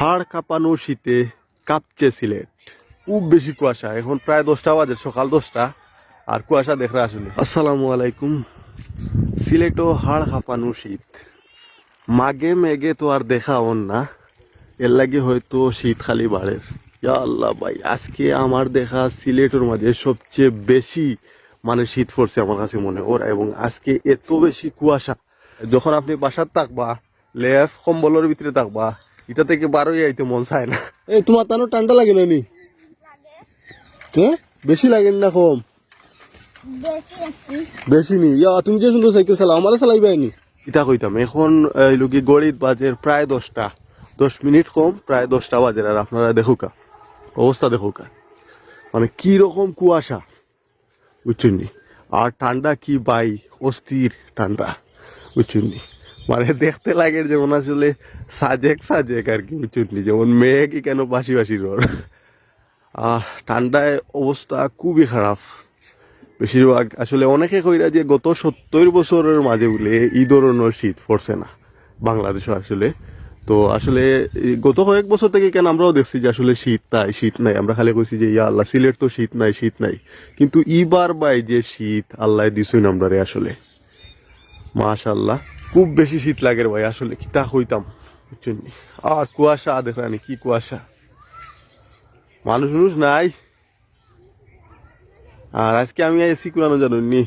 হাড় কাঁপানো শীতে কাঁপছে সিলেট। খুব বেশি কুয়াশা, এখন প্রায় দশটা বাজে, সকাল দশটা, আর কুয়াশা দেখরা আসলে আসসালামু আলাইকুম। সিলেটও হাড় কাঁপানো শীত। মাগে মেঘে তো আর দেখা হন না, এর লাগে হয়তো শীত খালি বাড়ের আল্লাহ ভাই, আজকে আমার দেখা সিলেটের মাঝে সবচেয়ে বেশি মানে শীত পড়ছে আমার কাছে মনে ওর এবং আজকে এত বেশি কুয়াশা। যখন আপনি বাসার থাকবা, লেফ কম্বলের ভিতরে থাকবা এটা থেকে বারোই আইতে মন চায় না। এই তোমার তানো ঠান্ডা লাগে না নি? কে? বেশি লাগে না কম? বেশি নি? ইয়া তুমি যে সুন্দর সাইকেল চালাও আমারে চালাইবাই নি? ইটা কইতাম এখন লুকি গড়িত বাজের প্রায় দশটা। দশ মিনিট কম প্রায় দশটা বাজের আর আপনারা দেখুকা। অবস্থা দেখুকা। মানে কি রকম কুয়াশা বুঝছেন নি? আর ঠান্ডা কি বাই? অস্থির ঠান্ডা বুঝছেন নি? মানে দেখতে লাগে যেমন আসলে সাজেক সাজেক আর কি বুঝছেন নি? যেমন মেয়ে কি কেন বাসি বাসি আহ, ঠান্ডায় অবস্থা খুবই খারাপ। বেশিরভাগ আসলে অনেকে কইরা যে গত সত্তর বছরের মাঝে বলে এই ধরনের শীত পড়ছে না বাংলাদেশে আসলে। তো আসলে গত কয়েক বছর থেকে কেন আমরাও দেখছি যে আসলে শীত নাই শীত নাই। আমরা খালি কইছি যে, ইয়া আল্লাহ, সিলেট তো শীত নাই শীত নাই। কিন্তু ইবার বাই যে শীত, আল্লাহ দিছই আমরা রে আসলে। মাশাল্লাহ খুব বেশি শীত লাগে ভাই, আসলে কিতা হইতাম, বুঝছেন আর কুয়াশা দেখলানি কি কুয়াশা। মানুষ মানুষ নাই। আর আজকে আমি আইসি কুরানো জানুননি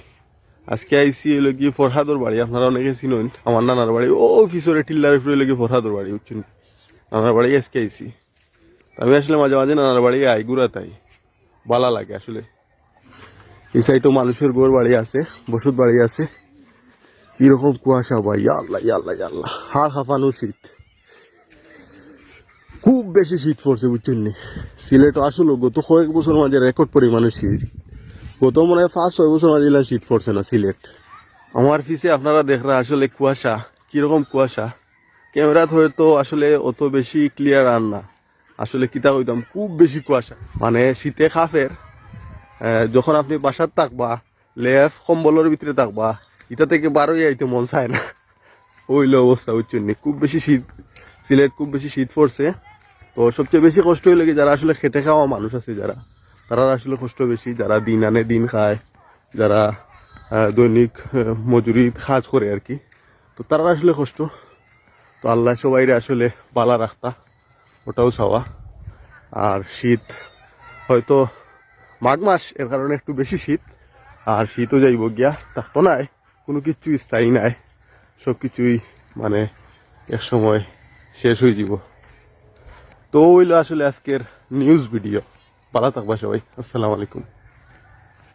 আজকে আইসি এলো কি ফরহাদর বাড়ি, আপনারা অনেকে চিনুন, আমার নানার বাড়ি। ও অফিসরে টিল্লার উপরে এলো কি ফরহাদর বাড়ি, বুঝছেন নানার বাড়ি আজকে আইসি আমি আসলে মাঝে মাঝে নানার বাড়ি আই, গুড়া তাই। ভালো লাগে আসলে। এই সাইডও মানুষের গোর বাড়ি আছে, বসত বাড়ি আছে। কীরকম কুয়াশা ভাই? আল্লাহ আল্লাহ আল্লাহ। হাড় হাঁপানো শীত। খুব বেশি শীত পড়ছে, বুঝছেন নি? সিলেট আসলে গত কয়েক বছর মাঝে রেকর্ড পরিমাণে শীত। গত মনে হয় পাঁচ, ছয় বছর মাঝে শীত পড়ছে না সিলেট। আমার পিছে আপনারা দেখরা আসলে কুয়াশা। কীরকম কুয়াশা? ক্যামেরাত হয়তো আসলে অত বেশি ক্লিয়ার আর না। আসলে কিতা কইতাম, খুব বেশি কুয়াশা। মানে শীতে খাফের যখন আপনি বাসার থাকবা, লেফ, কম্বলের ভিতরে থাকবা এটা থেকে বারোই আইতে মন চায় না। ওইলো অবস্থা, বুঝছেন নি? খুব বেশি শীত, সিলেট খুব বেশি শীত পড়ছে। তো সবচেয়ে বেশি কষ্ট হইলে কি, যারা আসলে খেটে খাওয়া মানুষ আছে যারা, তারা আসলে কষ্ট বেশি, যারা দিন আনে দিন খায়, যারা দৈনিক মজুরি কাজ করে আর কি। তো তারা আসলে কষ্ট। তো আল্লাহ সবাইরে আসলে পালা রাখতা, ওটাও ছাওয়া আর শীত, হয়তো মাঘ মাস এর কারণে একটু বেশি শীত, আর শীতও যাইব গিয়া থাকতো নাই। কোনো কিছুই স্থায়ী নাই। সব কিছুই মানে এক সময় শেষ হয়ে যাব। তো ওইলো আসলে আজকের নিউজ ভিডিও ভালো থাকবা সবাই। আসসালামু আলাইকুম।